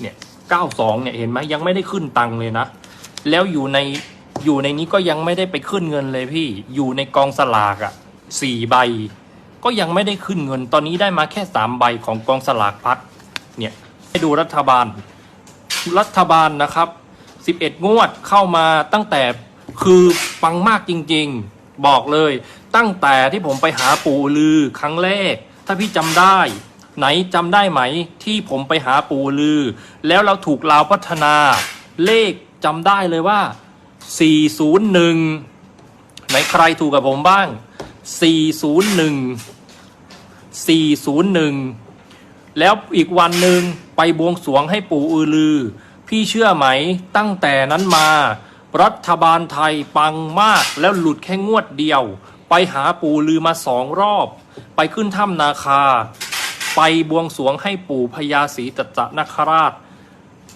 เนี่ยเก้าสองเนี่ยเห็นไหมยังไม่ได้ขึ้นตังเลยนะ แล้วอยู่ในอยู่ในนี้ก็ยังไม่ได้ไปขึ้นเงินเลยพี่ อยู่ในกองสลากอะ่ะสี่ใบ ก็ยังไม่ได้ขึ้นเงิน ตอนนี้ได้มาแค่สามใบของกองสลากพัดเนี่ยให้ดูรัฐบาล รัฐบาลนะครับ11งวดเข้ามาตั้งแต่คือปังมากจริงๆ บอกเลย ตั้งแต่ที่ผมไปหาปู่ลือครั้งแรก ถ้าพี่จำได้ ไหนจำได้ไหมที่ผมไปหาปู่ลือ แล้วเราถูกลาวพัฒนา เลขจำได้เลยว่า 401 ไหนใครถูกกับผมบ้าง 401 401 แล้วอีกวันหนึ่งไปบวงสรวงให้ปู่อือลือ พี่เชื่อไหมตั้งแต่นั้นมา รัฐบาลไทยปังมากแล้วหลุดแค่งวดเดียว ไปหาปู่ลือมาสองรอบ ไปขึ้นถ้ำนาคา ไปบวงสรวงให้ปู่พญาศรีตจะนคราช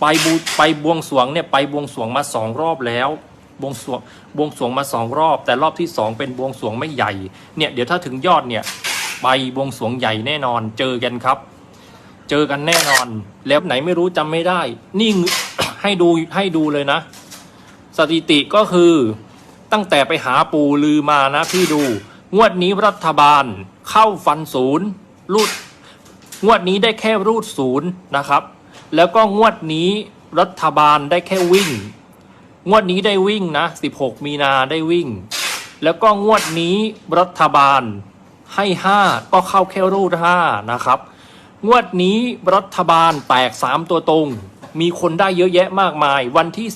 ไปบูไปบวงสรวงเนี่ยไปบวงสรวงมาสองรอบแล้วบวงสรวงบวงสรวงมาสองรอบ แต่รอบที่สองเป็นบวงสรวงไม่ใหญ่เนี่ยเดี๋ยวถ้าถึงยอดเนี่ยไปบวงสรวงใหญ่แน่นอนเจอกันครับ เจอกันแน่นอน แล้วไหนไม่รู้จำไม่ได้ นี่ให้ดูให้ดูเลยนะ สถิติก็คือตั้งแต่ไปหาปูลือมานะพี่ดู งวดนี้รัฐบาลเข้าฟันศูนย์รูด งวดนี้ได้แค่รูดศูนย์นะครับ แล้วก็งวดนี้รัฐบาลได้แค่วิ่ง งวดนี้ได้วิ่งนะ 16 มีนาได้วิ่ง แล้วก็งวดนี้รัฐบาลให้ 5 ก็เข้าแค่รูด 5 นะครับ งวดนี้รัฐบาลแตก 3 ตัวตรง มีคนได้เยอะแยะมากมาย วันที่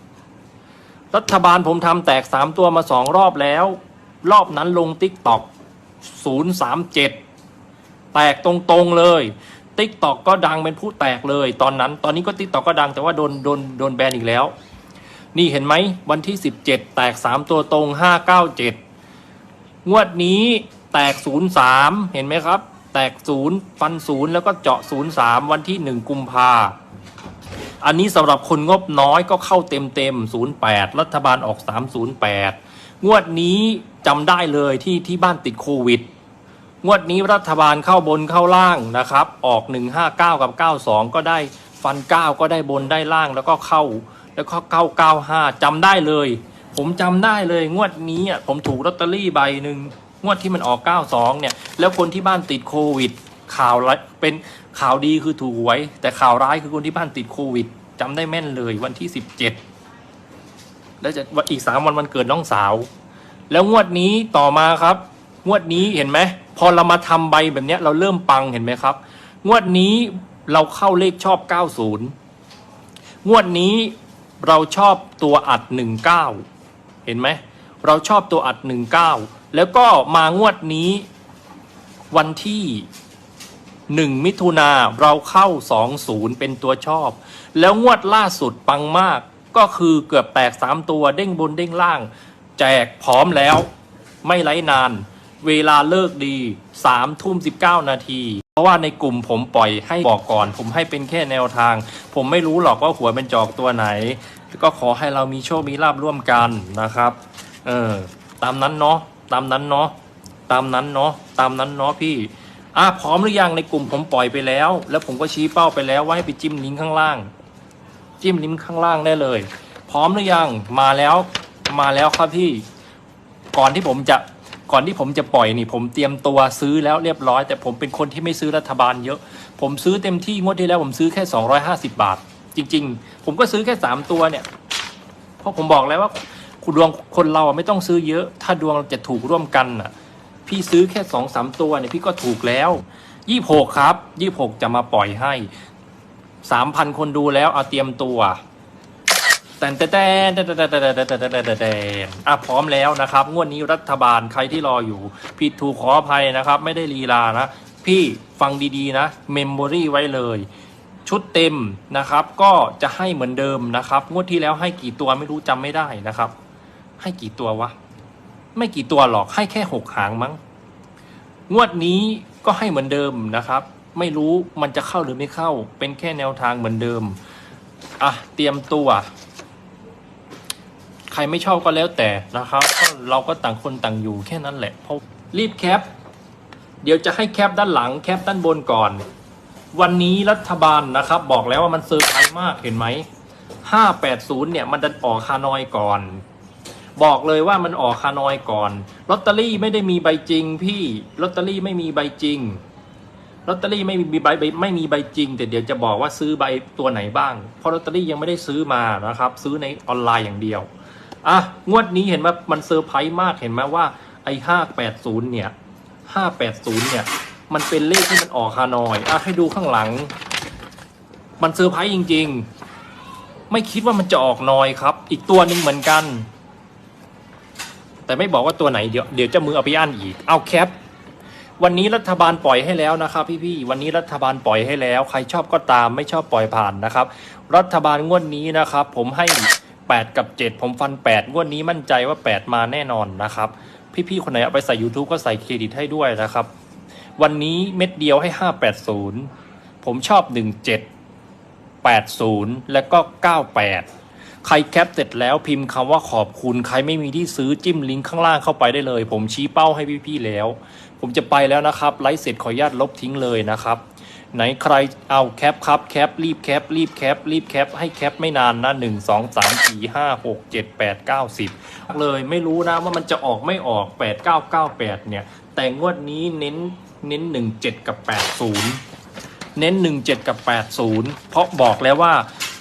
17 รัฐบาลผมทำแตก 3 ตัวมา 2 รอบแล้ว รอบนั้นลงติ๊กตอก037 แตกตรงๆเลยติ๊กตอกก็ดังเป็นผู้แตกเลย ตอนนั้น ตอนนี้ก็ติ๊กตอกก็ดังแต่ว่าโดนโดนโดนแบนอีกแล้ว นี่เห็นไหมวันที่ 17 แตก 3 ตัวตรง 597 งวดนี้แตก 03 เห็นไหมครับ แตก 0 ฟัน 0 แล้วก็เจาะ 03 วันที่ 1 กุมภาอันนี้สำหรับคนงบน้อยก็เข้าเต็มเต็ม08 รัฐบาลออก 308 งวดนี้จำได้เลยที่ที่บ้านติดโควิด งวดนี้รัฐบาลเข้าบนเข้าล่างนะครับ ออก 159 กับ 92 ก็ได้ฟัน 9 ก็ได้บนได้ล่างแล้วก็เข้า แล้วก็เข้า 95จำได้เลย ผมจำได้เลยงวดนี้อะผมถูกลอตเตอรี่ใบหนึ่งงวดที่มันออก 92 เนี่ย แล้วคนที่บ้านติดโควิด ข่าวร้ายเป็นข่าวดีคือถูกหวย แต่ข่าวร้ายคือคนที่บ้านติดโควิดจำได้แม่นเลยวันที่ 17 แล้วจะอีก 3 วันวันเกิดน้องสาว แล้วงวดนี้ต่อมาครับ งวดนี้เห็นไหม พอเรามาทำใบแบบเนี้ยเราเริ่มปังเห็นไหมครับ งวดนี้เราเข้าเลขชอบ 90 งวดนี้เราชอบตัวอัด 19 เห็นไหม เราชอบตัวอัด 19 แล้วก็มางวดนี้วันที่ 1 มิถุนาเราเข้า 20 เป็นตัวชอบ แล้วงวดล่าสุดปังมาก ก็คือเกือบแตก 3 ตัวเด้งบนเด้งล่าง แจกพร้อมแล้ว ไม่ไร้นาน เวลาเลิกดี3ทุ่ม19 นาที เพราะว่าในกลุ่มผมปล่อยให้บอกก่อน ผมให้เป็นแค่แนวทาง ผมไม่รู้หรอกว่าหัวเป็นจอกตัวไหน ก็ขอให้เรามีโชค มีลาบร่วมกันนะครับ เออ ตามนั้นเนาะ ตามนั้นเนาะ ตามนั้นเนาะ ตามนั้นเนาะพี่อะพร้อมหรือยังในกลุ่มผมปล่อยไปแล้ว แล้วผมก็ชี้เป้าไปแล้วว่าให้ไปจิ้มลิงก์ข้างล่าง จิ้มลิงก์ข้างล่างได้เลย พร้อมหรือยัง มาแล้ว มาแล้วครับพี่ ก่อนที่ผมจะ ก่อนที่ผมจะปล่อยนี่ผมเตรียมตัวซื้อแล้วเรียบร้อย แต่ผมเป็นคนที่ไม่ซื้อรัฐบาลเยอะ ผมซื้อเต็มที่งวดที่แล้วผมซื้อแค่ 250 บาท จริง ๆ ผมก็ซื้อแค่ 3 ตัวเนี่ย เพราะผมบอกแล้วว่าคุณดวงคนเราไม่ต้องซื้อเยอะ ถ้าดวงจะถูกร่วมกันอะ พี่ซื้อแค่สองสามตัวเนี่ยพี่ก็ถูกแล้วยี่หกครับยี่หกจะมาปล่อยให้สามพันคนดูแล้วเอาเตรียมตัว แต่แต่แต่แต่แต่แต่แต่แต่แต่แต่แต่อะพร้อมแล้วนะครับ งวดนี้รัฐบาลใครที่รออยู่ ผิดถูกขออภัยนะครับ ไม่ได้ลีลานะ พี่ฟังดีๆนะเมมโมรี่ไว้เลย ชุดเต็มนะครับ ก็จะให้เหมือนเดิมนะครับ งวดที่แล้วให้กี่ตัวไม่รู้จำไม่ได้นะครับ ให้กี่ตัววะ ไม่กี่ตัวหรอกให้แค่หกหางมั้ง งวดนี้ก็ให้เหมือนเดิมนะครับ ไม่รู้มันจะเข้าหรือไม่เข้า เป็นแค่แนวทางเหมือนเดิมอะเตรียมตัว รไม่ชอบก็แล้วแต่นะครับเราก็ต่างคนต่างอยู่แค่นั้นแหละเพราะรีบแคป เดี๋ยวจะให้แคปด้านหลังแคปด้านบนก่อน วันนี้รัฐบาลนะครับ บอกแล้วว่ามันเซอร์ไพรส์มากเห็นไหมห้าแปดศูนย์เนี่ยมันดันออกฮานอยก่อน บอกเลยว่ามันออกฮานอยก่อนลอตเตอรี่ไม่ได้มีใบจริงพี่ลอตเตอรี่ไม่มีใบจริงลอตเตอรี่ไม่มีใบไม่มีใบจริง แต่เดี๋ยวจะบอกว่าซื้อใบตัวไหนบ้าง เพราะลอตเตอรี่ยังไม่ได้ซื้อมานะครับ ซื้อในออนไลน์อย่างเดียว อะงวดนี้เห็นไหมมันเซอร์ไพรส์มากเห็นไหมว่าไอ้ห้าแปดศูนย์เนี่ยห้าแปดศูนย์เนี่ย มันเป็นเลขที่มันออกฮานอยอะให้ดูข้างหลัง มันเซอร์ไพรส์จริง ๆ ไม่คิดว่ามันจะออกนอยครับ อีกตัวหนึ่งเหมือนกัน แต่ไม่บอกว่าตัวไหนเดี๋ยวเดี๋ยวจะมือเอาไปอ่านอีกเอาแคปวันนี้รัฐบาลปล่อยให้แล้วนะครับ พี่ๆ วันนี้รัฐบาลปล่อยให้แล้ว ใครชอบก็ตามไม่ชอบปล่อยผ่านนะครับ รัฐบาลงวดนี้นะครับ ผมให้ 8 กับ 7 ผมฟัน8งวดนี้มั่นใจว่า 8 มาแน่นอนนะครับ พี่ๆ คนไหนเอาไปใส่ YouTube ก็ใส่เครดิตให้ด้วยนะครับ วันนี้เม็ดเดียวให้ 580 ผมชอบ 17 80 แล้วก็ 98 ใครแคปเสร็จแล้วพิมพ์คำว่าขอบคุณ ใครไม่มีที่ซื้อจิ้มลิงก์ข้างล่างเข้าไปได้เลย ผมชี้เป้าให้พี่ๆ แล้ว ผมจะไปแล้วนะครับ ไลฟ์เสร็จขออนุญาตลบทิ้งเลยนะครับ ไหนใครเอาแคปครับแคปรีบแคปรีบแคปรีบแคปให้แคปไม่นานนะหนึ่งสองสามสี่ห้าหกเจ็ดแปดเก้าสิบเลยไม่รู้นะว่ามันจะออกไม่ออกแปดเก้าเก้าแปดเนี่ย แต่งวดนี้เน้นเน้นหนึ่งเจ็ดกับแปดศูนย์เน้น17กับ80เพราะบอกแล้วว่า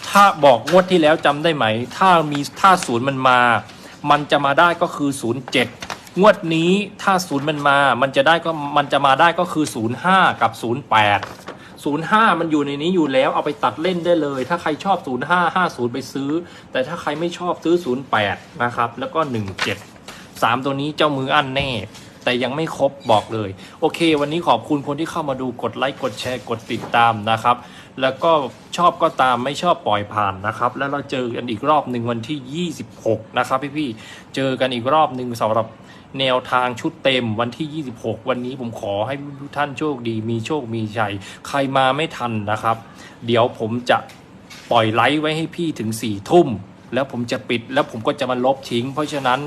ถ้าบอกงวดที่แล้วจำได้ไหม ถ้ามีถ้าศูนย์มันมา มันจะมาได้ก็คือ07งวดนี้ถ้าศูนย์มันมา มันจะได้ก็มันจะมาได้ก็คือ 05 กับ 08 05 มันอยู่ในนี้อยู่แล้วเอาไปตัดเล่นได้เลย ถ้าใครชอบ 05 50 ไปซื้อ แต่ถ้าใครไม่ชอบซื้อ 08 นะครับ แล้วก็ 17 3 ตัวนี้เจ้ามืออันแน่ แต่ยังไม่ครบบอกเลย โอเค วันนี้ขอบคุณคนที่เข้ามาดูกดไลค์กดแชร์กดติดตามนะครับ แล้วก็ชอบก็ตามไม่ชอบปล่อยผ่านนะครับ แล้วเราเจอกันอีกรอบหนึ่งวันที่ 26 นะครับพี่ๆเจอกันอีกรอบหนึ่งสำหรับ แนวทางชุดเต็มวันที่ 26 วันนี้ผมขอให้ทุกท่านโชคดี มีโชคมีชัย ใครมาไม่ทันนะครับ เดี๋ยวผมจะปล่อยไลฟ์ไว้ให้พี่ถึง4ทุ่ม แล้วผมจะปิดแล้วผมก็จะมาลบทิ้ง เพราะฉะนั้น